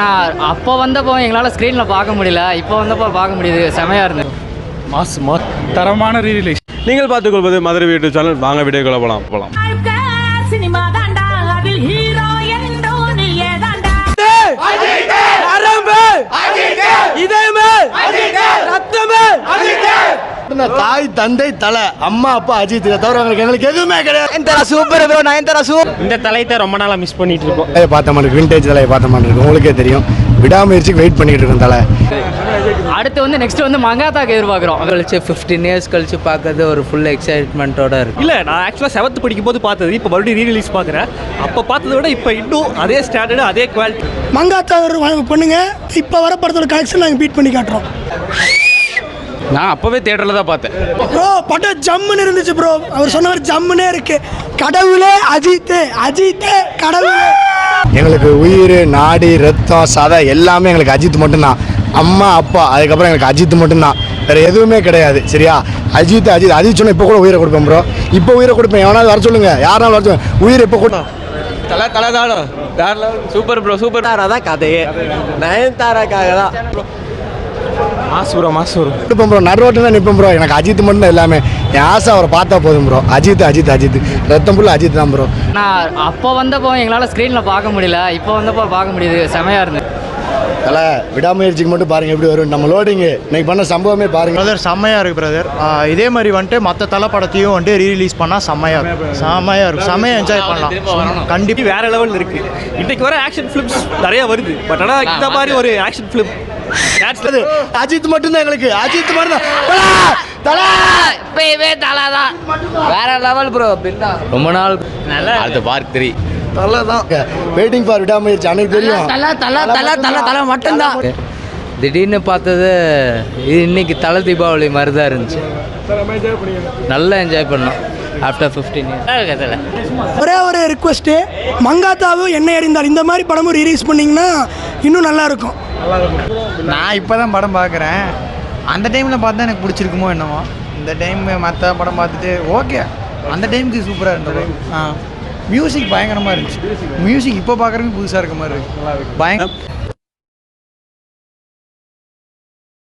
நான் அப்போ வந்தப்போ எங்களால் ஸ்க்ரீனில் பார்க்க முடியல. இப்போ வந்தப்போ பார்க்க முடியுது. செமையாக இருந்தது. மாஸ் மா தரமான ரீரிலீஸ் நீங்கள் பார்த்துக்கொள்வது மதுரை வீட்டு சேனல் வாங்க வீடியோக்குள்ள போகலாம் போகலாம் சினிமா தாய் தந்தை தலை அம்மா அப்பா அஜித் தவிர எங்களுக்கு எங்களுக்கு எதுவுமே கிடையாது. சூப்பர் ப்ரோ நயன்தாரா சூப்பர் இந்த தலைத்தை ரொம்ப நாளாக மிஸ் பண்ணிட்டு இருக்கோம் தலையை பார்த்த மாதிரி விண்டேஜ் தலையை பார்த்த மாதிரி இருக்கும் உங்களுக்கே தெரியும். விடாமுயற்சிக்கு வெயிட் பண்ணிட்டு இருக்கோம் தலை. அடுத்து வந்து நெக்ஸ்ட் வந்து மங்காத்தாக்கு எதிர்பார்க்குறோம். கழிச்சு ஃபிஃப்டீன் இயர்ஸ் கழிச்சு பார்க்கறது ஒரு ஃபுல் எக்ஸைட்மெண்ட்டோட இருக்கு. இல்லை நான் ஆக்சுவலாக செவன்த் படிக்கும் போது பார்த்தது இப்போ மறுபடியும் ரீரிலீஸ் பார்க்குறேன். அப்போ பார்த்ததை விட இப்போ இன்னும் அதே ஸ்டாண்டர்டு அதே குவாலிட்டி மங்காத்தா ஒரு பண்ணுங்க இப்போ வர படத்தோட கலெக்ஷன் நாங்கள் பீட் பண்ணி காட்டுறோம். நான் அப்போவே தேட்டரில் தான் பார்த்தேன். ப்ரோ படம் ஜம்முன்னு இருந்துச்சு ப்ரோ அவர் சொன்னவர் ஜம்முனே இருக்கு. கடவுளே அஜித்து அஜித்தே கடவுளே. எங்களுக்கு உயிர் நாடி ரத்தம் சதை எல்லாமே எங்களுக்கு அஜித் மட்டும்தான். அம்மா அப்பா அதுக்கப்புறம் எங்களுக்கு அஜித் மட்டும்தான். வேற எதுவுமே கிடையாது சரியா? அஜித் அஜித் அஜித் சொன்னா இப்போ கூட உயிரை கொடுப்பேன் ப்ரோ இப்போ உயிரை கொடுப்பேன். எவனாவது வர சொல்லுங்க. யாராலும் வர சொல்லுங்க. உயிரை இப்போ கூட. தலை தலை level super bro super Thara தான் கதையே. நயன்தாராக்காக தான் மாசு ப்ரோ மாசு ப்ரோ நிற்போம் ப்ரோ நடுரோட்டில் தான் நிற்போம் ப்ரோ எனக்கு அஜித் மட்டும் தான் எல்லாமே. என் ஆசை அவரை பார்த்தா போதும் ப்ரோ அஜித் அஜித் அஜித். ரத்தம் ஃபுல்லாக அஜித் தான் ப்ரோ நான் அப்போ வந்தப்போ எங்களால் ஸ்க்ரீனில் பார்க்க முடியல. இப்போ வந்தப்போ பார்க்க முடியுது. செமையாக இருந்தது. தலை விடாமுயற்சிக்கு மட்டும் பாருங்க எப்படி வரும். நம்ம லோடிங்கு இன்னைக்கு பண்ண சம்பவமே பாருங்க. பிரதர் செம்மையாக இருக்குது பிரதர் இதே மாதிரி வந்துட்டு மற்ற தலை படத்தையும் வந்துட்டு ரீரிலீஸ் பண்ணால் செம்மையாக இருக்கும். செம்மையாக இருக்கும். செம்மையாக என்ஜாய் பண்ணலாம். கண்டிப்பாக வேற லெவல் இருக்கு. இன்னைக்கு வர ஆக்ஷன் ஃபிலிம்ஸ் நிறைய வருது. பட் ஆனால் இந்த மாதிரி ஒரு ஆக்ஷன் ஃபிலிம் அஜித் மட்டும்தான் எங்களுக்கு. அஜித் மட்டும் தலை! இப்போவே தலை தான். வேற லெவல் ப்ரோ ரொம்ப நாள் அடுத்த பார்க் த்ரீ தலை தான். வெயிட்டிங் ஃபார் விடாமுயற்சி. அன்னைக்கு தெரியும். தலை தலை தலை தலை தலை மட்டும்தான். திடீர்னு பார்த்தது இது இன்னைக்கு தலை தீபாவளி மாதிரி தான் இருந்துச்சு. நல்லா என்ஜாய் பண்ணோம். ஆஃப்டர் ஃபிஃப்டீன் இயர்ஸ் ஒரே ஒரு ரிக்வெஸ்ட்டு மங்காத்தாவும் என்ன அறிந்தால் இந்த மாதிரி படமும் ரீலீஸ் பண்ணிங்கன்னா இன்னும் நல்லா இருக்கும். நான் இப்போ தான் படம் பார்க்குறேன். அந்த டைமில் பார்த்தா எனக்கு பிடிச்சிருக்குமோ என்னமோ. இந்த டைம் மற்ற படம் பார்த்துட்டு ஓகே அந்த டைமுக்கு சூப்பராக இருந்தது. ஆ. மியூசிக் பயங்கரமாக இருந்துச்சு. மியூசிக் இப்போ பார்க்குறதுக்கு புதுசாக இருக்க மாதிரி இருக்கு. பயங்கர